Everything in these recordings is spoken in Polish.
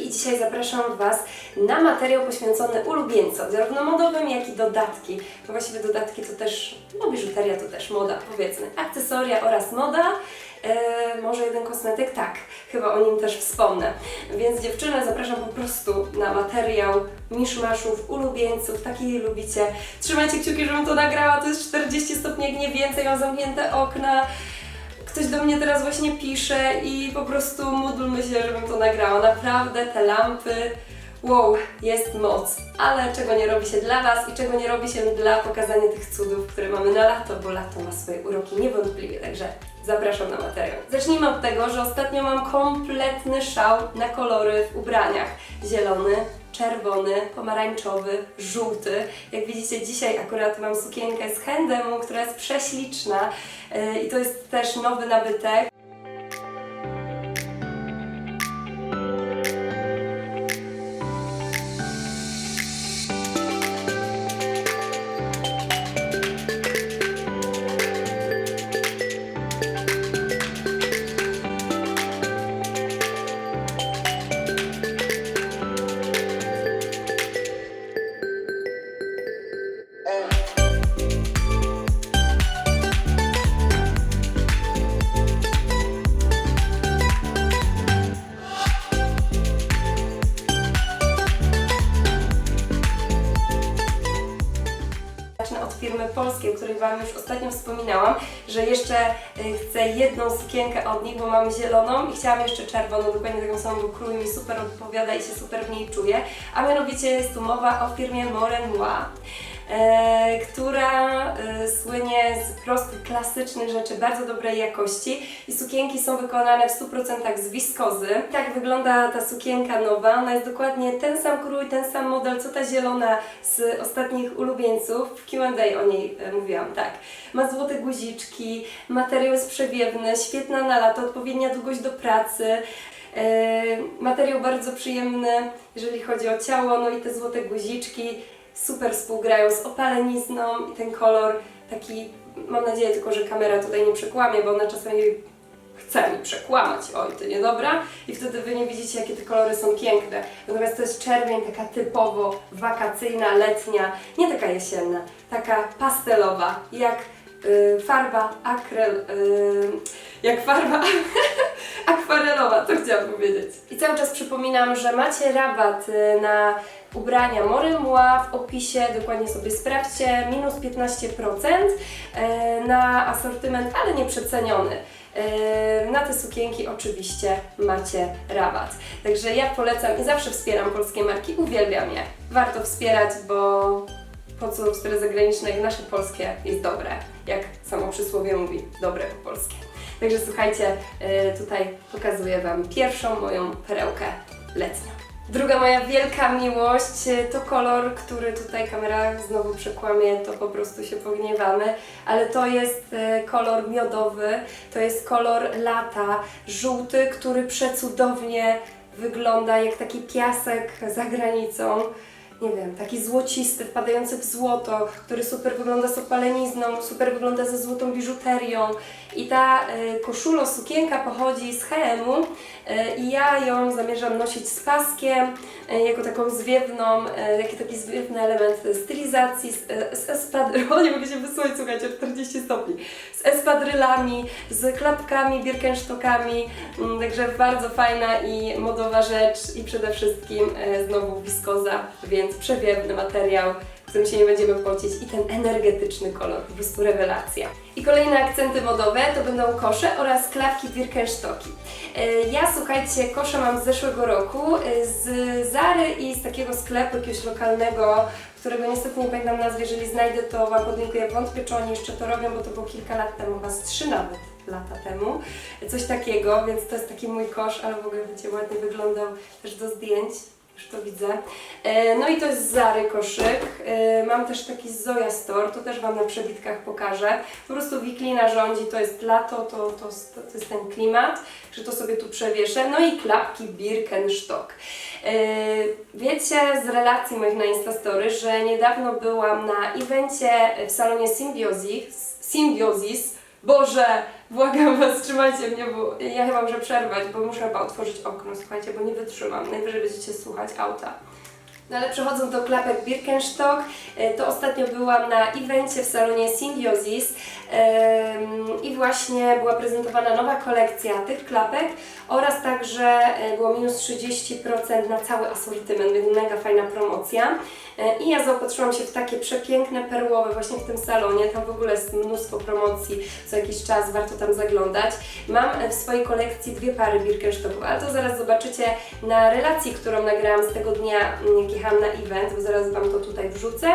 i dzisiaj zapraszam Was na materiał poświęcony ulubieńcom, zarówno modowym, jak i dodatki. Bo właściwie dodatki to też, no biżuteria to też moda, powiedzmy. Akcesoria oraz moda. E, może jeden kosmetyk? Tak, chyba o nim też wspomnę. Więc dziewczyny zapraszam po prostu na materiał miszmaszów, ulubieńców, takich lubicie. Trzymajcie kciuki, żebym to nagrała, to jest 40 stopni, jak nie więcej, mam zamknięte okna. Ktoś do mnie teraz właśnie pisze i po prostu módlmy się, żebym to nagrała. Naprawdę te lampy, wow, jest moc. Ale czego nie robi się dla Was i czego nie robi się dla pokazania tych cudów, które mamy na lato, bo lato ma swoje uroki niewątpliwie, także zapraszam na materiał. Zacznijmy od tego, że ostatnio mam kompletny szał na kolory w ubraniach. Zielony, czerwony, pomarańczowy, żółty. Jak widzicie dzisiaj akurat mam sukienkę z Handemu, która jest prześliczna yy, i to jest też nowy nabytek. Której Wam już ostatnio wspominałam, że jeszcze y, chcę jedną sukienkę od nich, bo mam zieloną i chciałam jeszcze czerwoną, dokładnie taką samą, bo krój mi super odpowiada i się super w niej czuję. A mianowicie jest tu mowa o firmie Morenoi, e, która e, słynie z prostych, klasycznych rzeczy, bardzo dobrej jakości i sukienki są wykonane w 100% z wiskozy. Tak wygląda ta sukienka nowa, ona jest dokładnie ten sam krój, ten sam model, co ta zielona z ostatnich ulubieńców. W Q&A o niej e, mówiłam, tak. Ma złote guziczki, materiał jest przewiewny, świetna na lato, odpowiednia długość do pracy. E, materiał bardzo przyjemny, jeżeli chodzi o ciało, no i te złote guziczki super współgrają z opalenizną i ten kolor taki, mam nadzieję tylko, że kamera tutaj nie przekłamie, bo ona czasami chce mi przekłamać, oj ty niedobra i wtedy wy nie widzicie jakie te kolory są piękne. Natomiast to jest czerwień taka typowo wakacyjna, letnia, nie taka jesienna, taka pastelowa, jak y, farba akryl, y, jak farba akwarelowa, to chciałam powiedzieć. I cały czas przypominam, że macie rabat y, na ubrania Moremua w opisie, dokładnie sobie sprawdźcie, minus 15% y, na asortyment, ale nieprzeceniony. Y, Na te sukienki oczywiście macie rabat. Także ja polecam i zawsze wspieram polskie marki, uwielbiam je. Warto wspierać, bo po co wspierać zagraniczne, jak nasze polskie jest dobre, jak samo przysłowie mówi, dobre po polskie. Także słuchajcie, y, tutaj pokazuję Wam pierwszą moją perełkę letnią. Druga moja wielka miłość y, to kolor, który tutaj kamera znowu przekłamie, to po prostu się pogniewamy, ale to jest y, kolor miodowy, to jest kolor lata, żółty, który przecudownie wygląda jak taki piasek za granicą nie wiem, taki złocisty, wpadający w złoto, który super wygląda z opalenizną, super wygląda ze złotą biżuterią. I ta y, sukienka pochodzi z H&M-u y, i ja ją zamierzam nosić z paskiem, y, jako taką zwiewną, y, jaki taki zwiewny element stylizacji, z, z espadrylami, nie mogę się wysłać, słuchajcie, 40 stopni, z espadrylami, z klapkami, birkenstockami, mm, także bardzo fajna i modowa rzecz i przede wszystkim znowu wiskoza, więc przewiewny materiał, którym się nie będziemy pocić i ten energetyczny kolor, po prostu rewelacja. I kolejne akcenty modowe to będą kosze oraz klapki Birkenstocki. Y, Ja słuchajcie, kosze mam z zeszłego roku y, z Zary i z takiego sklepu jakiegoś lokalnego, którego niestety nie pamiętam nazwy, jeżeli znajdę to Wam podlinkuję. Wątpię, czy oni jeszcze to robią, bo to było kilka lat temu, z trzy nawet lata temu. Coś takiego, więc to jest taki mój kosz, ale w ogóle będzie ładnie wyglądał też do zdjęć. Już to widzę. E, No i to jest Zary koszyk. E, Mam też taki z Zoya Store, to też Wam na przebitkach pokażę. Po prostu wiklina rządzi, to jest lato, to, to, to jest ten klimat, że to sobie tu przewieszę. No i klapki Birkenstock. E, Wiecie z relacji moich na Instastory, że niedawno byłam na evencie w salonie Symbiosis, Symbiosis Boże, błagam was, trzymajcie mnie, bo ja chyba muszę przerwać, bo muszę chyba otworzyć okno, słuchajcie, bo nie wytrzymam. Najwyżej będziecie słuchać auta. No ale przechodząc do klapek Birkenstock, e, to ostatnio byłam na evencie w salonie Symbiosis i właśnie była prezentowana nowa kolekcja tych klapek oraz także e, było minus 30% na cały asortyment, więc mega fajna promocja. E, I ja zaopatrzyłam się w takie przepiękne perłowe właśnie w tym salonie, tam w ogóle jest mnóstwo promocji, co jakiś czas warto tam zaglądać. Mam w swojej kolekcji dwie pary Birkenstocków, ale to zaraz zobaczycie na relacji, którą nagrałam z tego dnia, jechałam na event, bo zaraz Wam to tutaj wrzucę.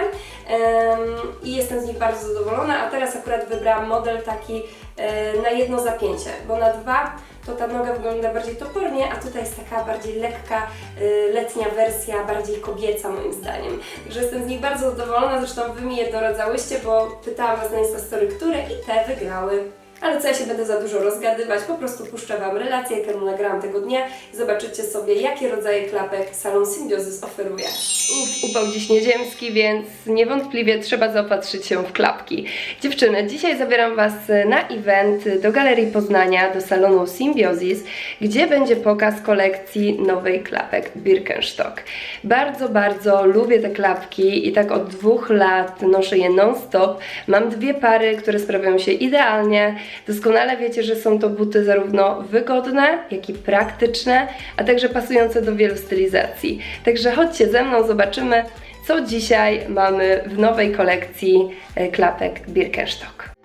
I jestem z nich bardzo zadowolona, a teraz akurat wybrałam model taki e, na jedno zapięcie, bo na dwa to ta noga wygląda bardziej topornie, a tutaj jest taka bardziej lekka, y, letnia wersja, bardziej kobieca moim zdaniem. Także jestem z nich bardzo zadowolona, zresztą Wy mi je doradzałyście, bo pytałam Was na Instastory, które i te wygrały. Ale co ja się będę za dużo rozgadywać, po prostu puszczę Wam relację, którą nagrałam tego dnia i zobaczycie sobie, jakie rodzaje klapek salon Symbiosis oferuje. Uff, upał dziś nieziemski, więc niewątpliwie trzeba zaopatrzyć się w klapki. Dziewczyny, dzisiaj zabieram Was na event do Galerii Poznania, do salonu Symbiosis, gdzie będzie pokaz kolekcji nowej klapek Birkenstock. Bardzo, bardzo lubię te klapki i tak od dwóch lat noszę je non-stop. Mam dwie pary, które sprawiają się idealnie. Doskonale wiecie, że są to buty zarówno wygodne, jak i praktyczne, a także pasujące do wielu stylizacji. Także chodźcie ze mną, zobaczymy, co dzisiaj mamy w nowej kolekcji e, klapek Birkenstock.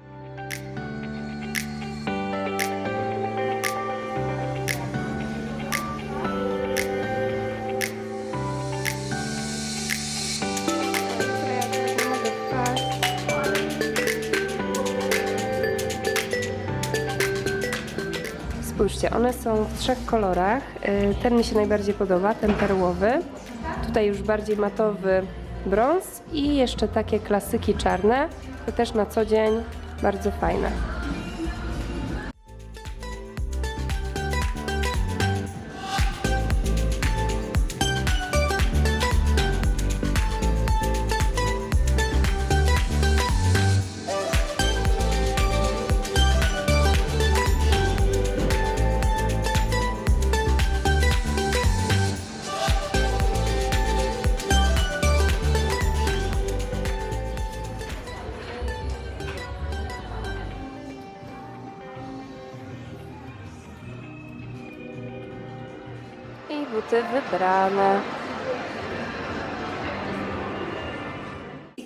Spójrzcie, one są w trzech kolorach. Y, Ten mi się najbardziej podoba, ten perłowy. Tutaj już bardziej matowy brąz i jeszcze takie klasyki czarne. To też na co dzień bardzo fajne. I buty wybrane.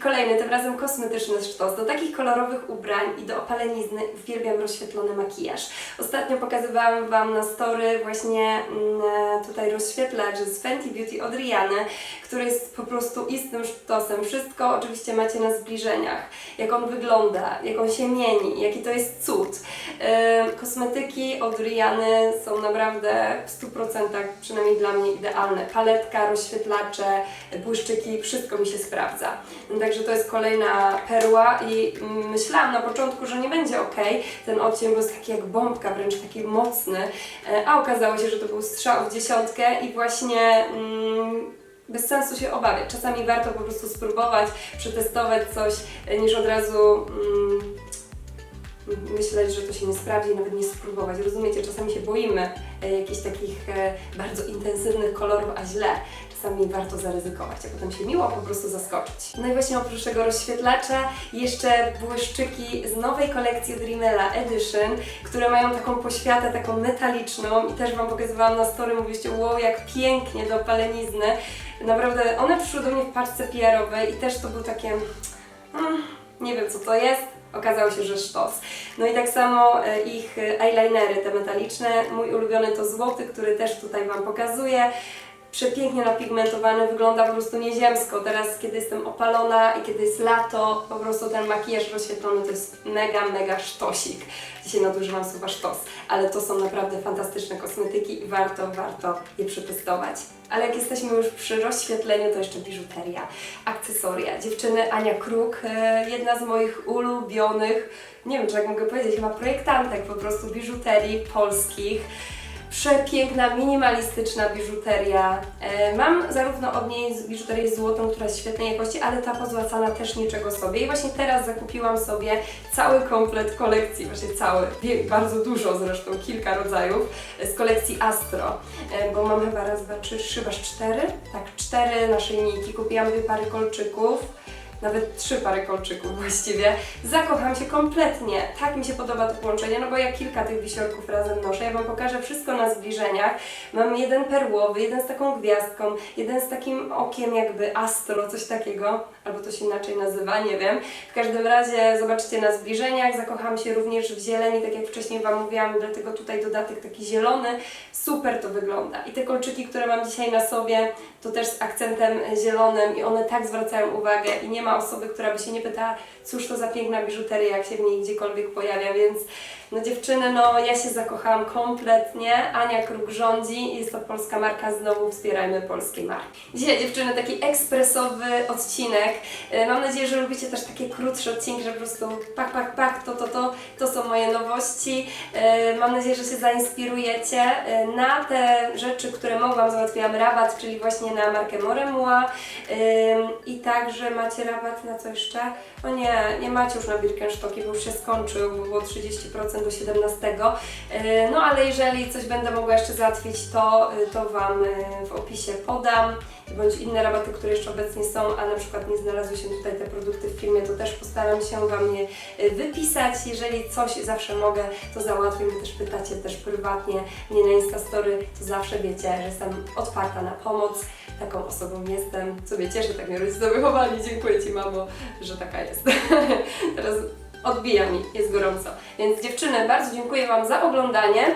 Kolejny, tym razem kosmetyczny sztos. Do takich kolorowych ubrań i do opalenizny uwielbiam rozświetlony makijaż. Ostatnio pokazywałam Wam na story właśnie mm, e, tutaj rozświetlacz z Fenty Beauty od Riany, który jest po prostu istnym sztosem. Wszystko oczywiście macie na zbliżeniach. Jak on wygląda, jak on się mieni, jaki to jest cud. E, Kosmetyki od Riany są naprawdę w 100% przynajmniej dla mnie idealne. Paletka, rozświetlacze, błyszczyki, wszystko mi się sprawdza. Także to jest kolejna perła i myślałam na początku, że nie będzie ok. Ten odcień był taki jak bombka, wręcz taki mocny, e, a okazało się, że to był strzał w dziesiątkę i właśnie mm, bez sensu się obawiać. Czasami warto po prostu spróbować, przetestować coś, e, niż od razu mm, myśleć, że to się nie sprawdzi, nawet nie spróbować. Rozumiecie, czasami się boimy e, jakichś takich e, bardzo intensywnych kolorów, a źle. Czasami warto zaryzykować, a potem się miło po prostu zaskoczyć. No i właśnie oprócz tego rozświetlacza jeszcze błyszczyki z nowej kolekcji od Rimmela Edition, które mają taką poświatę, taką metaliczną i też Wam pokazywałam na story, mówiliście wow, jak pięknie do palenizny. Naprawdę, one przyszły do mnie w paczce PR-owej i też to był takie... Mm, nie wiem co to jest, okazało się, że sztos. No i tak samo e, ich e, eyelinery, te metaliczne. Mój ulubiony to złoty, który też tutaj Wam pokazuję. Przepięknie napigmentowany, wygląda po prostu nieziemsko. Teraz, kiedy jestem opalona i kiedy jest lato, po prostu ten makijaż rozświetlony to jest mega, mega sztosik. Dzisiaj nadużywam słowa sztos, ale to są naprawdę fantastyczne kosmetyki i warto, warto je przetestować. Ale jak jesteśmy już przy rozświetleniu, to jeszcze biżuteria, akcesoria. Dziewczyny Ania Kruk, e, jedna z moich ulubionych, nie wiem czy jak mogę powiedzieć, chyba projektantek po prostu biżuterii polskich. Przepiękna, minimalistyczna biżuteria. E, mam zarówno od niej biżuterię złotą, która jest świetnej jakości, ale ta pozłacana też niczego sobie. I właśnie teraz zakupiłam sobie cały komplet kolekcji, właśnie cały, bardzo dużo zresztą, kilka rodzajów e, z kolekcji Astro, e, bo mam chyba raz, dwa, trzy, trzy, cztery? Tak, cztery naszyjniki. Kupiłam dwie pary kolczyków nawet trzy pary kolczyków właściwie. Zakocham się kompletnie. Tak mi się podoba to połączenie, no bo ja kilka tych wisiorków razem noszę. Ja Wam pokażę wszystko na zbliżeniach. Mam jeden perłowy, jeden z taką gwiazdką, jeden z takim okiem jakby astro, coś takiego, albo to się inaczej nazywa, nie wiem. W każdym razie zobaczycie na zbliżeniach. Zakocham się również w zieleni, tak jak wcześniej Wam mówiłam, dlatego tutaj dodatek taki zielony. Super to wygląda. I te kolczyki, które mam dzisiaj na sobie, to też z akcentem zielonym i one tak zwracają uwagę i nie ma osoby, która by się nie pytała, cóż to za piękna biżuteria, jak się w niej gdziekolwiek pojawia, więc no dziewczyny, no ja się zakochałam kompletnie. Ania Kruk rządzi, jest to polska marka, znowu wspierajmy polskie marki. Dzisiaj dziewczyny taki ekspresowy odcinek. E, Mam nadzieję, że lubicie też takie krótsze odcinki, że po prostu pach, pach, pach, to, to, to, to są moje nowości. E, Mam nadzieję, że się zainspirujecie e, na te rzeczy, które mogłam, załatwiłam rabat, czyli właśnie na markę Moremua i także macie rabat na co jeszcze? O nie, nie macie już na Birkenstocki, bo już się skończył, bo było 30% do 17. Yy, No ale jeżeli coś będę mogła jeszcze załatwić, to, y, to Wam y, w opisie podam bądź inne rabaty, które jeszcze obecnie są, a na przykład nie znalazły się tutaj te produkty w filmie, to też postaram się Wam je wypisać. Jeżeli coś zawsze mogę, to załatwię. Mnie też pytacie też prywatnie, mnie na Instastory, to zawsze wiecie, że jestem otwarta na pomoc. Taką osobą jestem, co mnie cieszy, tak mnie rodzice wychowali. Dziękuję Ci, mamo, że taka jest. Teraz odbija mi, jest gorąco. Więc dziewczyny, bardzo dziękuję Wam za oglądanie.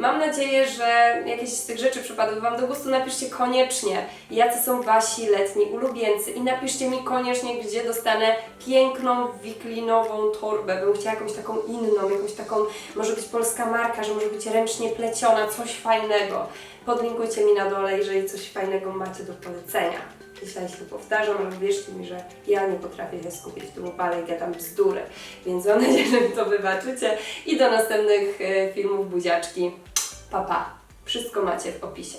Mam nadzieję, że jakieś z tych rzeczy przypadły Wam do gustu. Napiszcie koniecznie, jacy są Wasi letni ulubieńcy i napiszcie mi koniecznie, gdzie dostanę piękną, wiklinową torbę. Bym chciała jakąś taką inną, jakąś taką, może być polska marka, że może być ręcznie pleciona, coś fajnego. Podlinkujcie mi na dole, jeżeli coś fajnego macie do polecenia. Dzisiaj się to powtarzam, ale wierzcie mi, że ja nie potrafię się skupić w tym upale i gadam bzdury. Więc mam nadzieję, że mi to wybaczycie. I do następnych e, filmów buziaczki. Pa, pa. Wszystko macie w opisie.